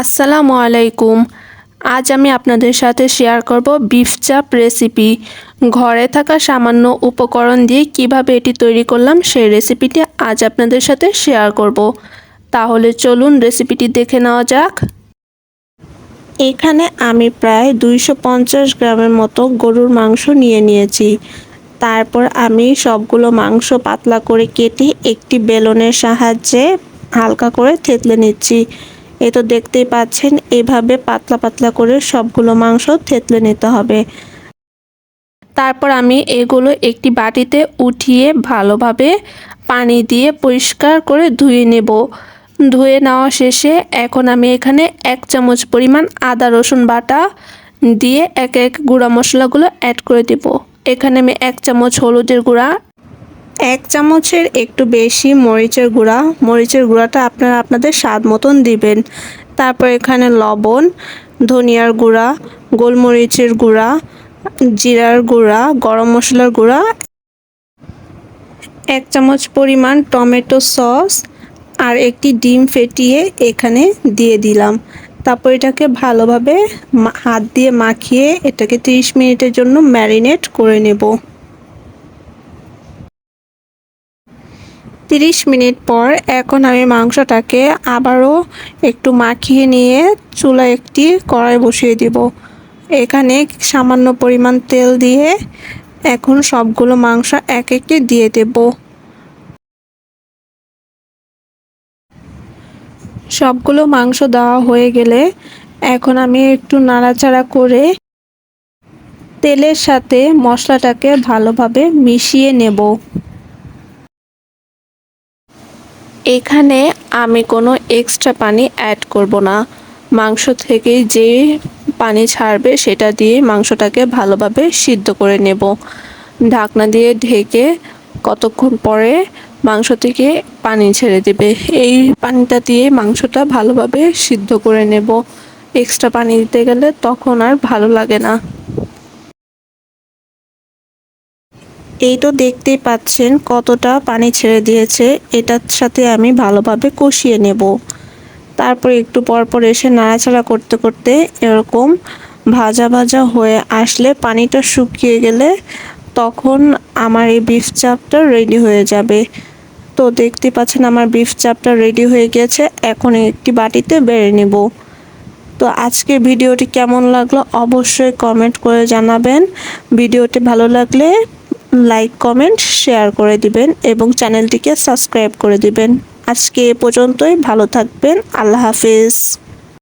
আসসালামু আলাইকুম। আজ আমি আপনাদের সাথে শেয়ার করব বিফ চাপ রেসিপি ঘরে থাকা সামান্য উপকরণ দিয়ে কীভাবে এটি তৈরি করলাম সেই রেসিপিটি আজ আপনাদের সাথে শেয়ার করব। তাহলে চলুন রেসিপিটি দেখে নেওয়া যাক। এখানে আমি প্রায় দুইশো পঞ্চাশ গ্রামের মতো গরুর মাংস নিয়ে নিয়েছি। তারপর আমি সবগুলো মাংস পাতলা করে কেটে একটি বেলনের সাহায্যে হালকা করে থেতলে নিচ্ছি। এ তো দেখতেই পাচ্ছেন, এভাবে পাতলা পাতলা করে সবগুলো মাংস থেতলে নিতে হবে। তারপর আমি এগুলো একটি বাটিতে উঠিয়ে ভালোভাবে পানি দিয়ে পরিষ্কার করে ধুয়ে নেব। ধুয়ে নেওয়া শেষে এখন আমি এখানে এক চামচ পরিমাণ আদা রসুন বাটা দিয়ে এক এক গুঁড়া মশলাগুলো অ্যাড করে দেব। এখানে আমি এক চামচ হলুদের গুঁড়া এক চামচের একটু বেশি মরিচের গুঁড়া। মরিচের গুঁড়াটা আপনারা আপনাদের স্বাদ মতন দিবেন। তারপর এখানে লবণ, ধনিয়ার গুঁড়া, গোলমরিচের গুঁড়া, জিরার গুঁড়া, গরম মশলার গুঁড়া। এক চামচ পরিমাণ টমেটো সস আর একটি ডিম ফেটিয়ে এখানে দিয়ে দিলাম। তারপর এটাকে ভালোভাবে হাত দিয়ে মাখিয়ে এটাকে 30 মিনিটের জন্য ম্যারিনেট করে নেব। তিরিশ মিনিট পর এখন আমি মাংসটাকে আবারও একটু মাখিয়ে নিয়ে চুলা একটি কড়াই বসিয়ে দিব। এখানে সামান্য পরিমাণ তেল দিয়ে এখন সবগুলো মাংস এক একে দিয়ে দেব। সবগুলো মাংস দেওয়া হয়ে গেলে এখন আমি একটু নাড়াচাড়া করে তেলের সাথে মশলাটাকে ভালোভাবে মিশিয়ে নেব। এখানে আমি কোনো এক্সট্রা পানি অ্যাড করব না। মাংস থেকে যে পানি ছাড়বে সেটা দিয়ে মাংসটাকে ভালোভাবে সিদ্ধ করে নেব। ঢাকনা দিয়ে ঢেকে কতক্ষণ পরে মাংস থেকে পানি ছেড়ে দেবে। এই পানিটা দিয়ে মাংসটা ভালোভাবে সিদ্ধ করে নেব। এক্সট্রা পানি দিতে গেলে তখন আর ভালো লাগে না। এই তো দেখতেই পাচ্ছেন কতটা পানি ছেড়ে দিয়েছে। এটার সাথে আমি ভালোভাবে কষিয়ে নেব। তারপর একটু পরপর এসে নাড়াচাড়া করতে করতে এরকম ভাজা ভাজা হয়ে আসলে পানিটা শুকিয়ে গেলে তখন আমার এই বিফ চাপটা রেডি হয়ে যাবে। তো দেখতে পাচ্ছেন আমার বিফ চাপটা রেডি হয়ে গেছে। এখন একটি বাটিতে বেড়ে নেব। তো আজকের ভিডিওটি কেমন লাগল অবশ্যই কমেন্ট করে জানাবেন। ভিডিওটি ভালো লাগলে লাইক কমেন্ট শেয়ার করে দিবেন এবং চ্যানেলটিকে সাবস্ক্রাইব করে দিবেন। আজকে এ পর্যন্তই, ভালো থাকবেন, আল্লাহ হাফিজ।